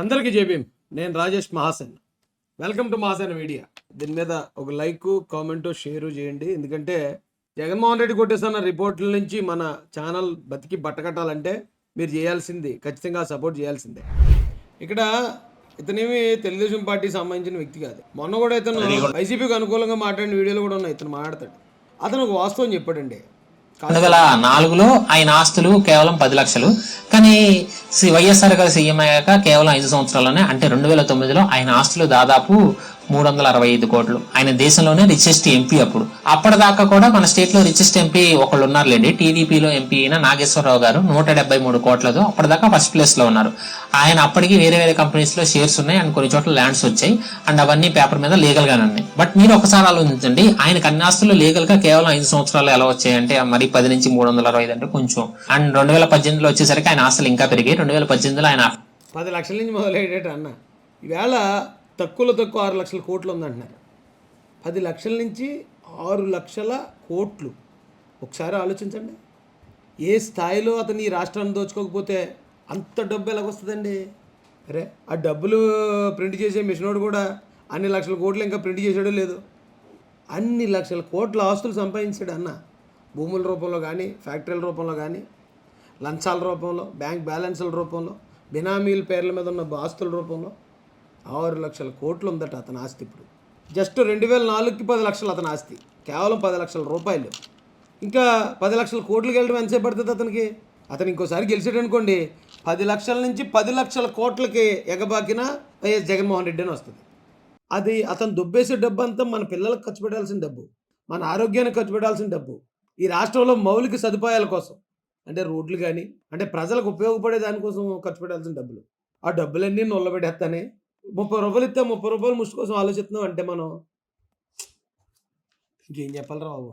అందరికీ జేబీఎం నేను Rajesh Mahasen. Welcome to Mahasen media. దీని మీద ఒక లైక్ కామెంట్ షేరు చేయండి. ఎందుకంటే జగన్మోహన్ రెడ్డి కొట్టేస్తున్న రిపోర్ట్ల నుంచి మన ఛానల్ బతికి బట్టకట్టాలంటే మీరు చేయాల్సింది ఖచ్చితంగా సపోర్ట్ చేయాల్సిందే. ఇక్కడ ఇతనేమి తెలుగుదేశం పార్టీకి సంబంధించిన వ్యక్తి కాదు. మొన్న కూడా ఇతను వైసీపీకి అనుకూలంగా మాట్లాడిన వీడియోలు కూడా ఉన్నాయి. ఇతను మాట్లాడతాడు. అతను ఒక వాస్తవం చెప్పాడండి. రెండు వేల నాలుగులో ఆయన ఆస్తులు కేవలం పది లక్షలు. కానీ వైఎస్ఆర్ గారు సీఎం అయ్యాక కేవలం ఐదు సంవత్సరాల్లోనే అంటే రెండు వేల తొమ్మిదిలో ఆయన ఆస్తులు దాదాపు మూడు వందల అరవై ఐదు కోట్లు. ఆయన దేశంలోనే రిచెస్ట్ ఎంపీ అప్పుడు. అప్పటిదాకా కూడా మన స్టేట్లో రిచెస్ట్ ఎంపీ ఒకళ్ళు ఉన్నారులేండి టీడీపీలో ఎంపీ అయిన నాగేశ్వరరావు గారు నూట డెబ్బై మూడు కోట్లతో అప్పటిదాకా ఫస్ట్ ప్లేస్లో ఉన్నారు. ఆయన అప్పటికి వేరే వేరే కంపెనీస్లో షేర్స్ ఉన్నాయి అండ్ కొన్ని చోట్ల ల్యాండ్స్ వచ్చాయి అండ్ అవన్నీ పేపర్ మీద లీగల్ గానే ఉన్నాయి. బట్ మీరు ఒకసారి ఆలోచించండి ఆయనకు అన్ని ఆస్తులు లీగల్గా కేవలం ఐదు సంవత్సరాలు ఎలా వచ్చాయంటే మరి పది నుంచి మూడు వందల అరవై ఐదు అంటే కొంచెం. అండ్ రెండు వేల పద్దెనిమిదిలో వచ్చేసరికి ఆయన ఆస్తులు ఇంకా పెరిగాయి. రెండు వేల పద్దెనిమిదిలో ఆయన పది లక్షల నుంచి మొదలయ్యేట అన్న. ఈవేళ తక్కువలో తక్కువ ఆరు లక్షల కోట్లు ఉందంటున్నారు. పది లక్షల నుంచి ఆరు లక్షల కోట్లు. ఒకసారి ఆలోచించండి. ఏ స్థాయిలో అతను ఈ రాష్ట్రాన్ని దోచుకోకపోతే అంత డబ్బు ఎలాగొస్తుందండి అరే ఆ డబ్బులు ప్రింట్ చేసే మిషనోడు కూడా అన్ని లక్షల కోట్లు ఇంకా ప్రింట్ చేసాడో లేదు. అన్ని లక్షల కోట్ల ఆస్తులు సంపాదించాడు అన్న. భూముల రూపంలో కానీ ఫ్యాక్టరీల రూపంలో కానీ లంచాల రూపంలో బ్యాంక్ బ్యాలెన్స్ల రూపంలో బినామీల పేర్ల మీద ఉన్న ఆస్తుల రూపంలో ఆరు లక్షల కోట్లు ఉందట అతని ఆస్తి ఇప్పుడు. జస్ట్ రెండు వేల నాలుగుకి పది లక్షలు అతని ఆస్తి. కేవలం పది లక్షల రూపాయలు. ఇంకా పది లక్షల కోట్లకి వెళ్ళడం ఎంతసేపు పడుతుంది అతనికి? అతను ఇంకోసారి గెలిచాడు అనుకోండి పది లక్షల నుంచి పది లక్షల కోట్లకి ఎగబాకిన వైఎస్ జగన్మోహన్ రెడ్డి అని వస్తుంది. అది అతను దుబ్బేసే డబ్బు అంతా మన పిల్లలకు ఖర్చు పెట్టాల్సిన డబ్బు మన ఆరోగ్యానికి ఖర్చు పెట్టాల్సిన డబ్బు. ఈ రాష్ట్రంలో మౌలిక సదుపాయాల కోసం అంటే రోడ్లు కానీ అంటే ప్రజలకు ఉపయోగపడే దానికోసం ఖర్చు పెట్టాల్సిన డబ్బులు. ఆ డబ్బులన్నీ నొల్లబెట్టేస్తానే ముప్పై రూపాయలు ఇస్తే ముప్పై రూపాయలు ముష్టి కోసం ఆలోచిస్తున్నాం అంటే మనం ఇంకేం చెప్పాలరా బాబు?